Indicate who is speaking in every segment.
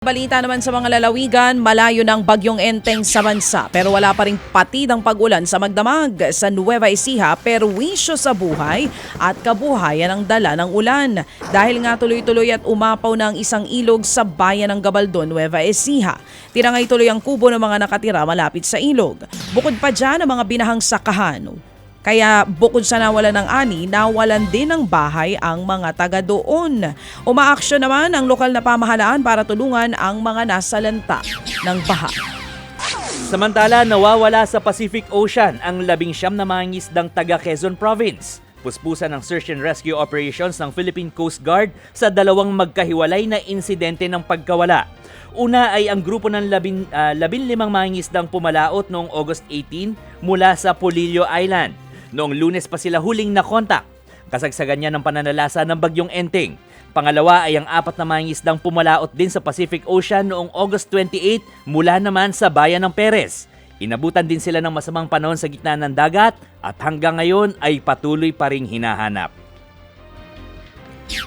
Speaker 1: Balita naman sa mga lalawigan, malayo ng bagyong enteng sa bansa pero wala pa rin patid ang pag-ulan sa magdamag sa Nueva Ecija pero wisyo sa buhay at kabuhayan ang dala ng ulan. Dahil nga tuloy-tuloy at umapaw ang isang ilog sa bayan ng Gabaldon, Nueva Ecija. Tirangay tuloy ang kubo ng mga nakatira malapit sa ilog. Bukod pa dyan ang mga binahang sakahan. Kaya bukod sa nawalan ng ani, nawalan din ng bahay ang mga taga doon. Umaaksyon naman ang lokal na pamahalaan para tulungan ang mga nasalanta ng baha.
Speaker 2: Samantala, nawawala sa Pacific Ocean ang labing siyam na mga ngisdang taga Quezon Province. Puspusan ng search and rescue operations ng Philippine Coast Guard sa dalawang magkahiwalay na insidente ng pagkawala. Una ay ang grupo ng labin, ah, labin limang mga ngisdang pumalaot noong August 18 mula sa Polillo Island. Noong lunes pa sila huling nakontak. Kasagsagan niya ng pananalasa ng bagyong Enteng. Pangalawa ay ang apat na mga ngisdang pumalaot din sa Pacific Ocean noong August 28 mula naman sa bayan ng Perez. Inabutan din sila ng masamang panahon sa gitna ng dagat at hanggang ngayon ay patuloy pa ring hinahanap.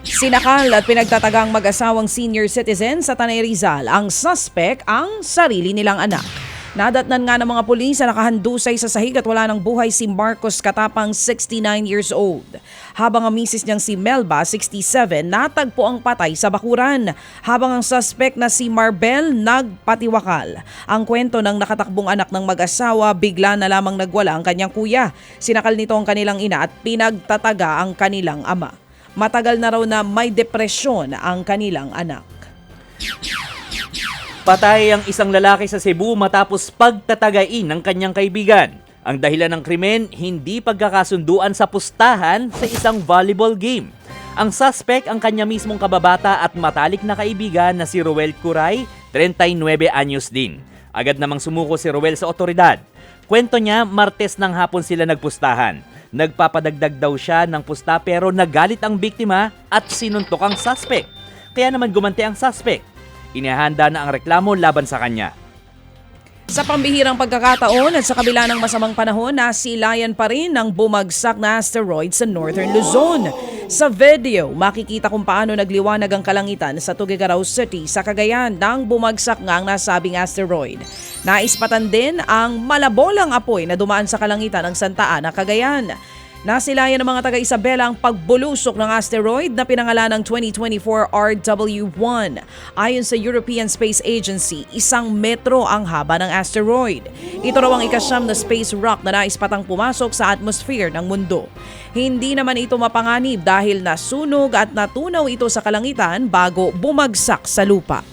Speaker 1: Sinakal at pinagtatagang mag-asawang senior citizen sa Tanay Rizal ang suspect ang sarili nilang anak. Nadatnan nga ng mga pulis na nakahandusay sa sahig at wala ng buhay si Marcos Katapang 69 years old. Habang ang misis niyang si Melba 67 natagpo ang patay sa bakuran. Habang ang suspect na si Marbel nagpatiwakal. Ang kwento ng nakatakbong anak ng mag-asawa bigla na lamang nagwala ang kanyang kuya. Sinakal nito ang kanilang ina at pinagtataga ang kanilang ama. Matagal na raw na may depresyon ang kanilang anak.
Speaker 2: Patay ang isang lalaki sa Cebu matapos pagtatagain ng kanyang kaibigan. Ang dahilan ng krimen, hindi pagkakasunduan sa pustahan sa isang volleyball game. Ang suspect ang kanya mismong kababata at matalik na kaibigan na si Roel Curay, 39 anyos din. Agad namang sumuko si Roel sa otoridad. Kwento niya, Martes ng hapon sila nagpustahan. Nagpapadagdag daw siya ng pusta pero nagalit ang biktima at sinuntok ang suspect. Kaya naman gumanti ang suspect. Inihanda na ang reklamo laban sa kanya.
Speaker 1: Sa pambihirang pagkakataon at sa kabila ng masamang panahon, nasilayan pa rin ng bumagsak na asteroid sa Northern Luzon. Sa video, makikita kung paano nagliwanag ang kalangitan sa Tuguegarao City sa Cagayan nang bumagsak nga ang nasabing asteroid. Naispatan din ang malabolang apoy na dumaan sa kalangitan ng Santa Ana, Cagayan. Nasilayan ng mga taga Isabela ang pagbulusok ng asteroid na pinangalan ng 2024 RW1. Ayon sa European Space Agency, isang metro ang haba ng asteroid. Ito raw ang ikasyam na space rock na naispatang pumasok sa atmosphere ng mundo. Hindi naman ito mapanganib dahil nasunog at natunaw ito sa kalangitan bago bumagsak sa lupa.